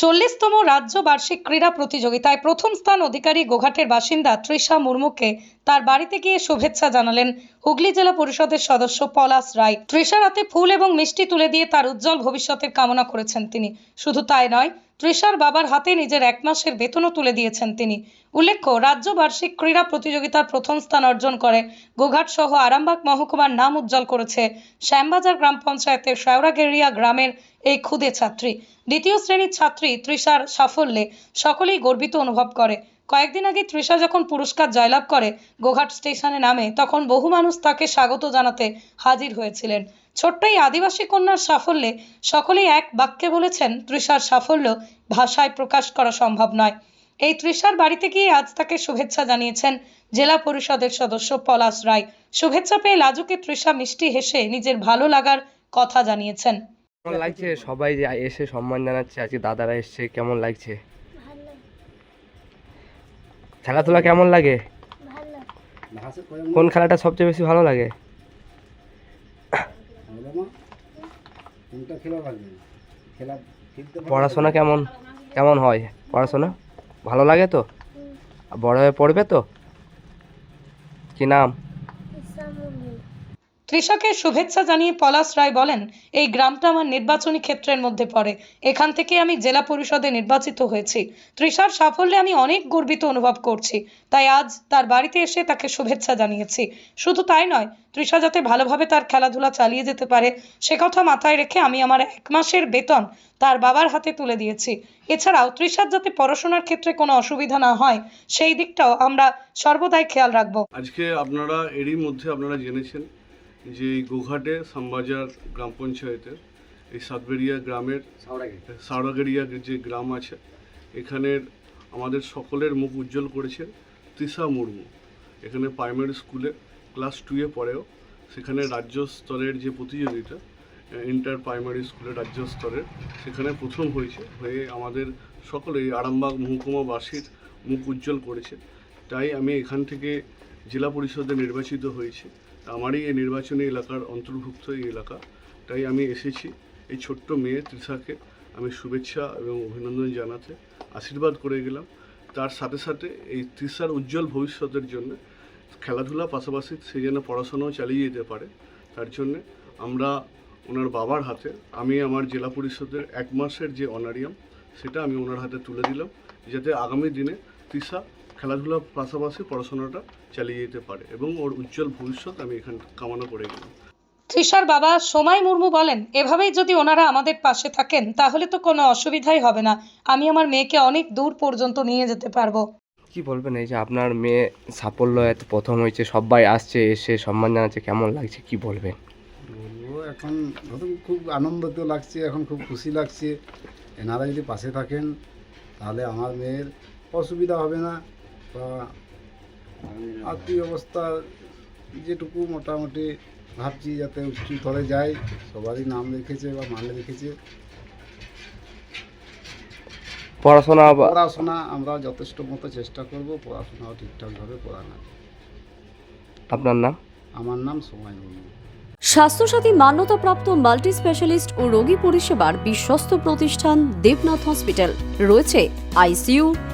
চল্লিশতম রাজ্য বার্ষিক ক্রীড়া প্রতিযোগিতায় প্রথম স্থান অধিকারী গোঘাটের বাসিন্দা তৃষা মুর্মুকে তার বাড়িতে গিয়ে শুভেচ্ছা জানালেন হুগলি জেলা পরিষদের সদস্য পলাশ রায়। তৃষার হাতে ফুল এবং মিষ্টি তুলে দিয়ে তার উজ্জ্বল ভবিষ্যতের কামনা করেছেন তিনি। শুধু তাই নয় তৃষার বাবার হাতে নিজের এক মাসের বেতনও তুলে দিয়েছেন তিনি। উল্লেখ্য রাজ্য বার্ষিক ক্রীড়া প্রতিযোগিতার প্রথম স্থান অর্জন করে গোঘাট সহ আরামবাগ মহকুমার নাম উজ্জ্বল করেছে শ্যামবাজার গ্রাম পঞ্চায়েতের শেওড়াগেরিয়া গ্রামের এই ক্ষুদে ছাত্রী। দ্বিতীয় শ্রেণির ছাত্রী তৃষার সাফল্যে সকলেই গর্বিত অনুভব করে। কয়েকদিন আগে তৃষা যখন পুরস্কার জয়লাভ করে গোঘাট স্টেশনে নামে, তখন বহু মানুষ তাকে স্বাগত জানাতে হাজির হয়েছিলেন। ছোট্ট এই আদিবাসী কন্যার সাফল্যে সকলেই এক বাক্যে বলেছেন, তৃষার সাফল্য ভাষায় প্রকাশ করা সম্ভব নয়। এই তৃষার বাড়িতে গিয়ে আজ তাকে শুভেচ্ছা জানিয়েছেন জেলা পরিষদের সদস্য পলাশ রায়। শুভেচ্ছা পেয়ে লাজুকে তৃষা মিষ্টি হেসে নিজের ভালো লাগার কথা জানিয়েছেন। কেমন লাগছে? সবাই এসে সম্মান জানাচ্ছে, আজকে দাদারা এসছে, কেমন লাগছে? খেলাধুলা কেমন লাগে? কোন খেলাটা সবচেয়ে বেশি ভালো লাগে? পড়াশোনা কেমন? কেমন হয়? পড়াশোনা? ভালো লাগে তো? বড় হয়ে পড়বে তো? কি নাম? তৃষাকে শুভেচ্ছা জানিয়ে পলাশ রায় বলেন, এই গ্রামটা আমার নির্বাচনী ক্ষেত্রের মধ্যে পড়ে। এখান থেকে আমি জেলা পরিষদে নির্বাচিত হয়েছি। তৃষার সাফল্যে আমি অনেক গর্বিত অনুভব করছি। তাই আজ তার বাড়িতে এসে তাকে শুভেচ্ছা জানিয়েছি। শুধু তাই নয়, তৃষা যাতে ভালোভাবে তার খেলাধুলা চালিয়ে যেতে পারে, সে কথা মাথায় রেখে আমি আমার এক মাসের বেতন তার বাবার হাতে তুলে দিয়েছি। এছাড়াও তৃষার যাতে পড়াশোনার ক্ষেত্রে কোনো অসুবিধা না হয়, সেই দিকটাও আমরা সর্বদাই খেয়াল রাখব। আজকে আপনারা এরই মধ্যে আপনারা জেনেছেন যে এই গোঘাটে সামবাজার গ্রাম পঞ্চায়েতের এই সাতবেরিয়া গ্রামের সাউরাগেরিয়া যে গ্রাম আছে এখানের আমাদের সকলের মুখ উজ্জ্বল করেছেন তৃষা মুর্মু। এখানে প্রাইমারি স্কুলে ক্লাস টুয়ে পড়েও সেখানে রাজ্য স্তরের যে প্রতিযোগিতা ইন্টার প্রাইমারি স্কুলে রাজ্য স্তরের সেখানে প্রথম হয়েছে হয়ে আমাদের সকলেই আরামবাগ মহকুমাবাসীর মুখ উজ্জ্বল করেছে। তাই আমি এখান থেকে জেলা পরিষদে নির্বাচিত হয়েছি। আমারই এই নির্বাচনী এলাকার অন্তর্ভুক্ত এই এলাকা, তাই আমি এসেছি এই ছোট্ট মেয়ে তৃষাকে আমি শুভেচ্ছা এবং অভিনন্দন জানাতে আশীর্বাদ করে গেলাম। তার সাথে সাথে এই তৃষার উজ্জ্বল ভবিষ্যতের জন্য খেলাধুলা পাশাপাশি সে যেন পড়াশোনাও চালিয়ে যেতে পারে, তার জন্যে আমরা ওনার বাবার হাতে, আমি আমার জেলা পরিষদের এক মাসের যে অনারিয়াম, সেটা আমি ওনার হাতে তুলে দিলাম, যাতে আগামী দিনে তৃষা খেলাধুলার পাশাপাশি পড়াশোনাটা চালিয়ে যেতে পারে এবং ওর উজ্জ্বল ভবিষ্যৎ আমি এখান কামনা করে গেলাম। তৃষার বাবা সোমাই মুর্মু বলেন এভাবেই যদি ওনারা আমাদের পাশে থাকেন তাহলে তো কোনো অসুবিধাই হবে না। আমি আমার মেয়েকে অনেক দূর পর্যন্ত নিয়ে যেতে পারব। কি বলবেন এই যে আপনার মেয়ে সাফল্য এত প্রথম হয়েছে সবাই আসছে এসে সম্মান জানাচ্ছে কেমন লাগছে কি বলবেন? বলব এখন নতুন খুব আনন্দিত লাগছে এখন খুব খুশি লাগছে। এনারা যদি পাশে থাকেন তাহলে আমার মেয়ের অসুবিধা হবে না। বা আর্থিক অবস্থা যেটুকু মোটামুটি ভাবছি যাতে উচ্চ তলে যায় সবারই নাম রেখেছে বা মানে রেখেছে পড়াশোনা পড়াশোনা আমরা যথেষ্ট মতো চেষ্টা করব পড়াশোনাও ঠিকঠাকভাবে পড়ানো আপনার নাম? আমার নাম সময় মুর্মু স্বাস্থ্যসাথী মান্যতাপ্রাপ্ত মাল্টি স্পেশালিস্ট ও রোগী পরিষেবার বিশ্বস্ত প্রতিষ্ঠান দেবনাথ হসপিটাল। রয়েছে ICU